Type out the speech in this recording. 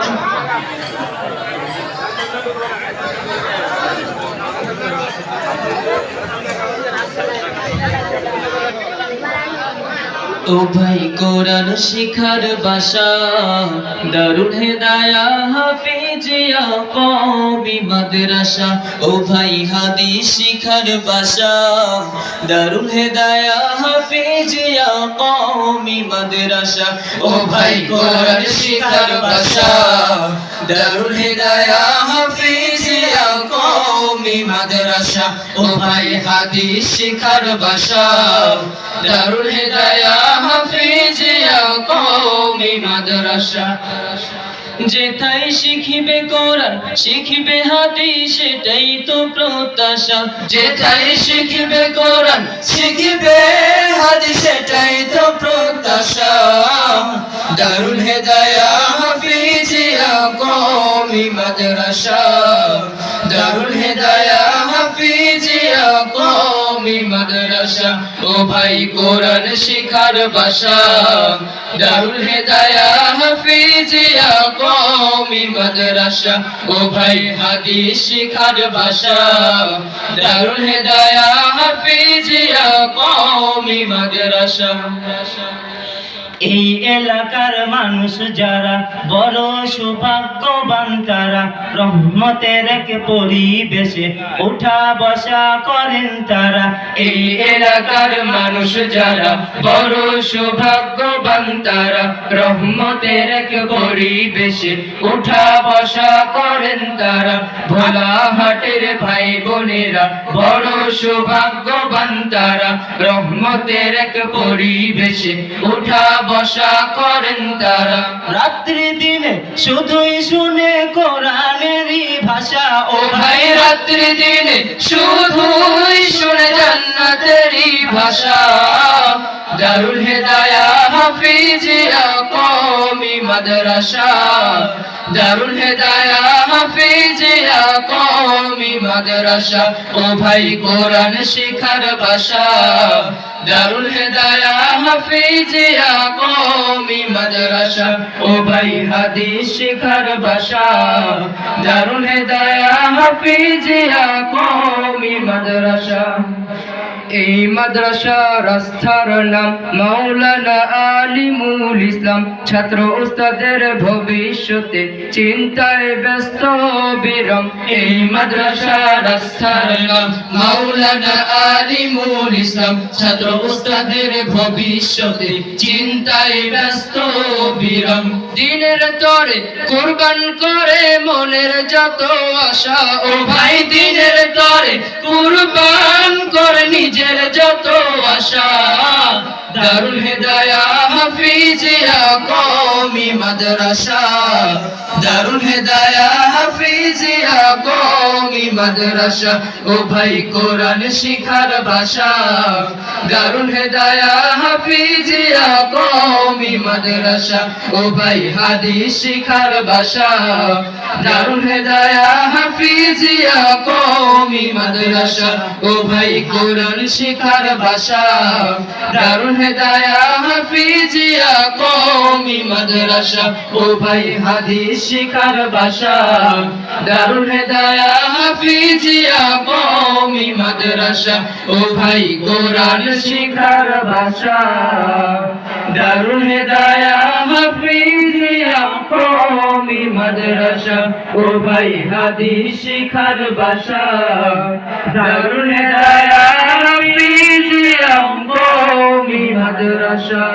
Thank you. ও ভাই কোরআন শিখার বাসা। দারুল হেদায়া হাফিজিয়া কওমি মাদ্রাসা। ও ভাই হাদিস শিখার বাসা। দারুল হেদায়া হাফিজিয়া কওমি মাদ্রাসা। ও ভাই কোরআন শিখার বাসা। দারুল হেদায়া হাফিজিয়া কওমি মাদ্রাসা শিখার বাসা। দারুল শিখিবে কোরআন, শিখিবে হাদিস সেটাই তো প্রত্যাশা। যেথাই শিখিবে কোরআন, শিখিবে মাদ্রাসা। দারুল হেদায়া হাফিজিয়া কওমি মাদ্রাসা। ও ভাই, কোরআন শিখার বাসা। দারুল হেদায়া হাফিজিয়া কওমি মাদ্রাসা। ও ভাই, হাদিস শিখার বাসা। দারুল হেদায়া হাফিজিয়া কওমি মাদ্রাসা। এই এলাকার মানুষ যারা বড় সৌভাগ্যবান তারা রহমতের এক পরিবেশে উঠা বসা করেন তারা। এই এলাকার মানুষ যারা বড় সৌভাগ্যবান তারা, রহমতের এক পরিবেশে উঠা বসা করেন তারা। ভোলা হাটের ভাই বোনেরা বড় সৌভাগ্যবান তারা, রহমতের এক পরিবেশে উঠা বসা করেন তারা। রাত্রি দিনে শুধুই শুনে কোরআনেরই ভাষা। ও ভাই রাত্রি দিনে শুধুই শুনে জান্নাতেরই ভাষা। দারুল হেদায়া মাদ্রাসা, দারুল হেদায়া, হাফিজিয়া, কওমি মাদ্রাসা। ও ভাই, কোরআন শিখার ভাষা দারুল হেদায়া, হাফিজিয়া, কওমি মাদ্রাসা। ও ভাই, হাদিস শিখার ভাষা দারুল হেদায়া, হাফিজিয়া, কওমি মাদ্রাসা। এই মাদ্রাসা রাস্তার নাম মাওলানা আলিমুল ইসলাম। ছাত্র উস্তাদের ভবিষ্যতে চিন্তায় ব্যস্ত বিরম। এই মাদ্রাসা রাস্তার নাম মাওলানা আলিমুল ইসলাম। ছাত্র উস্তাদের ভবিষ্যতে চিন্তায় ব্যস্ত বিরম। দিনের তরে কোরবান করে মনের যত আশা। ও ভাই, দিনের তরে কুরবান করে নিজের যত আশা দারুল হেদায়া হাফিজিয়া কওমি মাদ্রাসা দারুল হেদায়া হাফিজিয়া কওমি মাদ্রাসা, ও ভাই কোরআন শিখার ভাষা। দারুল হেদায়া হাফিজিয়া কওমি মাদ্রাসা, ও ভাই হাদিস শিখার ভাষা। দারুল হেদায়া হাফিজিয়া কওমি মাদ্রাসা, ও ভাই কোরআন শিখার ভাষা। দারুল হেদায়া হাফিজিয়া কওমি মাদ্রাসা, ও ভাই হাদিস শিখার ভাষা। দারুল হেদায়া হাফিজিয়া কওমি মাদ্রাসা, ও ভাই কোরআন শিখার ভাষা দারুল হেদায়া হাফিজিয়া কওমি মাদ্রাসা, ও ভাই হাদিস শিখার ভাষা দারুল হেদায়া হাফিজিয়া কওমি মাদ্রাসা।